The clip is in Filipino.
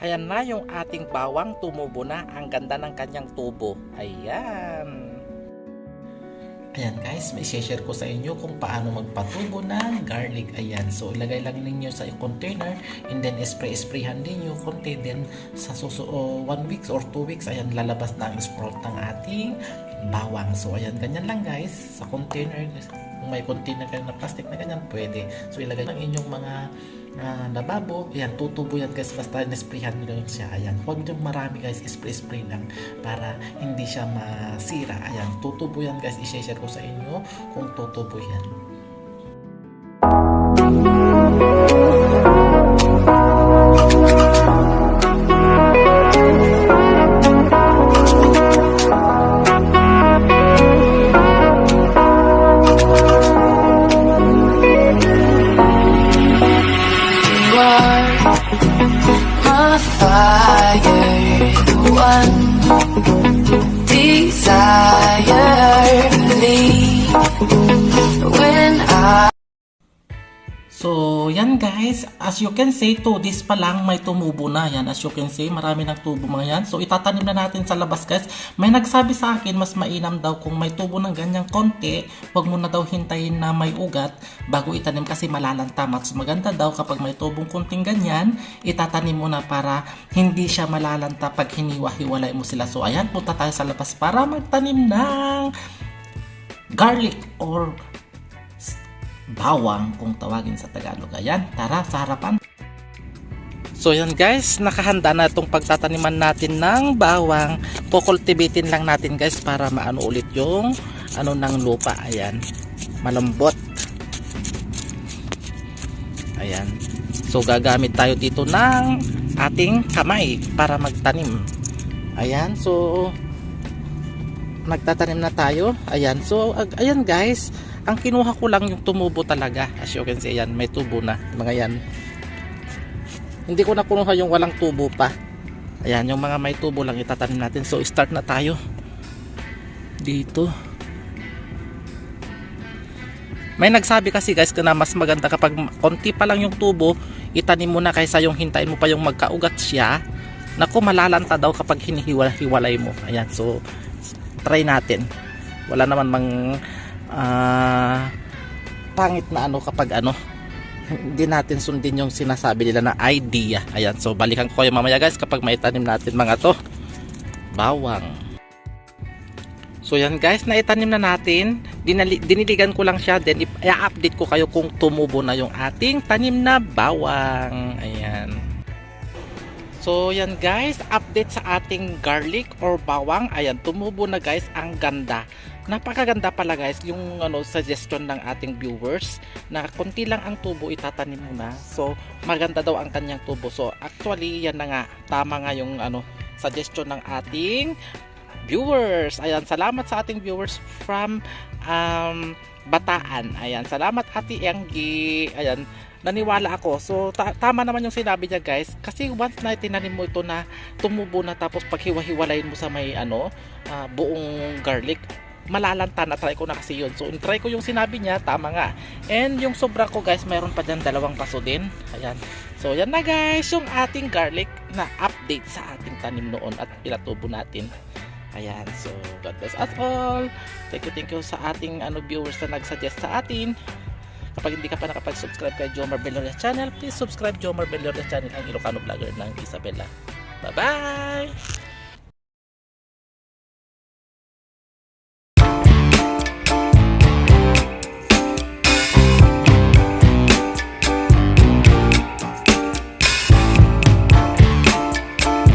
Ayan na yung ating bawang tumubo na. Ang ganda ng kanyang tubo. Ayan. Ayan guys, may share ko sa inyo kung paano magpatubo ng garlic. Ayan, so ilagay lang ninyo sa container and then spray-sprayhan din nyo konti. Then sa suso, oh, one weeks or two weeks, ayan, lalabas na ang sprout ng ating bawang. So ayan, ganyan lang guys, sa container. Kung may container kayo na plastic na ganyan, pwede. So ilagay lang inyong mga ah, lababo. Ayan, tutubo yan guys, basta nesprayhan nyo lang siya. Ayan, huwag nyo marami guys, spray-spray lang para hindi siya masira. Ayan, tutubo yan guys, i-share ko sa inyo kung tutubo yan. Desire. So, yan guys, as you can see, to this pa lang may tumubo na. Yan, as you can see, marami ng tubo mga yan. So, itatanim na natin sa labas guys. May nagsabi sa akin, mas mainam daw kung may tubo ng ganyang konti, wag mo na daw hintayin na may ugat bago itanim kasi malalanta. Mas maganda daw kapag may tubong konting ganyan, itatanim mo na para hindi siya malalanta pag hiniwa-hiwalay mo sila. So, ayan, punta tayo sa labas para magtanim ng garlic or bawang kung tawagin sa Tagalog. Ayan, tara sa harapan. So yan guys, nakahanda na itong pagtataniman natin ng bawang. Kukultibatin lang natin guys para maano ulit yung ano ng lupa. Ayan, malambot. Ayan. So gagamit tayo dito ng ating kamay para magtanim. Ayan, so nagtatanim na tayo. Ayan, so ayan guys, ang kinuha ko lang yung tumubo talaga. As you can see, ayan, may tubo na. Mga yan. Hindi ko na kunuha yung walang tubo pa. Ayan, yung mga may tubo lang itatanim natin. So, start na tayo. Dito. May nagsabi kasi guys na mas maganda kapag konti pa lang yung tubo, itanim mo na kaysa yung hintayin mo pa yung magkaugat siya. Naku, malalanta daw kapag hinihiwalay mo. Ayan, so try natin. Wala naman mang ah, pangit na ano kapag ano hindi natin sundin yung sinasabi nila na idea. Ayan, so balikan ko kayo mamaya guys kapag maitanim natin mga to. Bawang. So yan guys, naitanim na natin. Dinali, diniligan ko lang siya. Then i-update ko kayo kung tumubo na yung ating tanim na bawang. Ayan. So yan guys, update sa ating garlic or bawang. Ayan, tumubo na guys. Ang ganda. Napakaganda pala guys yung ano suggestion ng ating viewers na konti lang ang tubo itatanim mo na. So maganda daw ang kanyang tubo. So actually yan na nga tama nga yung ano suggestion ng ating viewers. Ayan, salamat sa ating viewers from um, Bataan. Ayan, salamat Ate Enggi. Ayan, naniwala ako. So, ta- tama naman yung sinabi niya guys. Kasi once na tinanim mo ito na tumubo na tapos paghiwa-hiwalayin mo sa may ano, ah, buong garlic, malalanta na try ko na kasi yun. So, try ko yung sinabi niya, tama nga. And yung sobra ko guys, mayroon pa dyan dalawang paso din. Ayan. So, yan na guys, yung ating garlic na update sa ating tanim noon at pinatubo natin. Ayan, so God bless us all. Thank you, thank you sa ating ano viewers na nag-suggest sa atin. Kapag hindi ka pa nakapag-subscribe kay Jomar Belloria channel, please subscribe Jomar Belloria channel ang Ilocano vlogger ng Isabela. Bye-bye!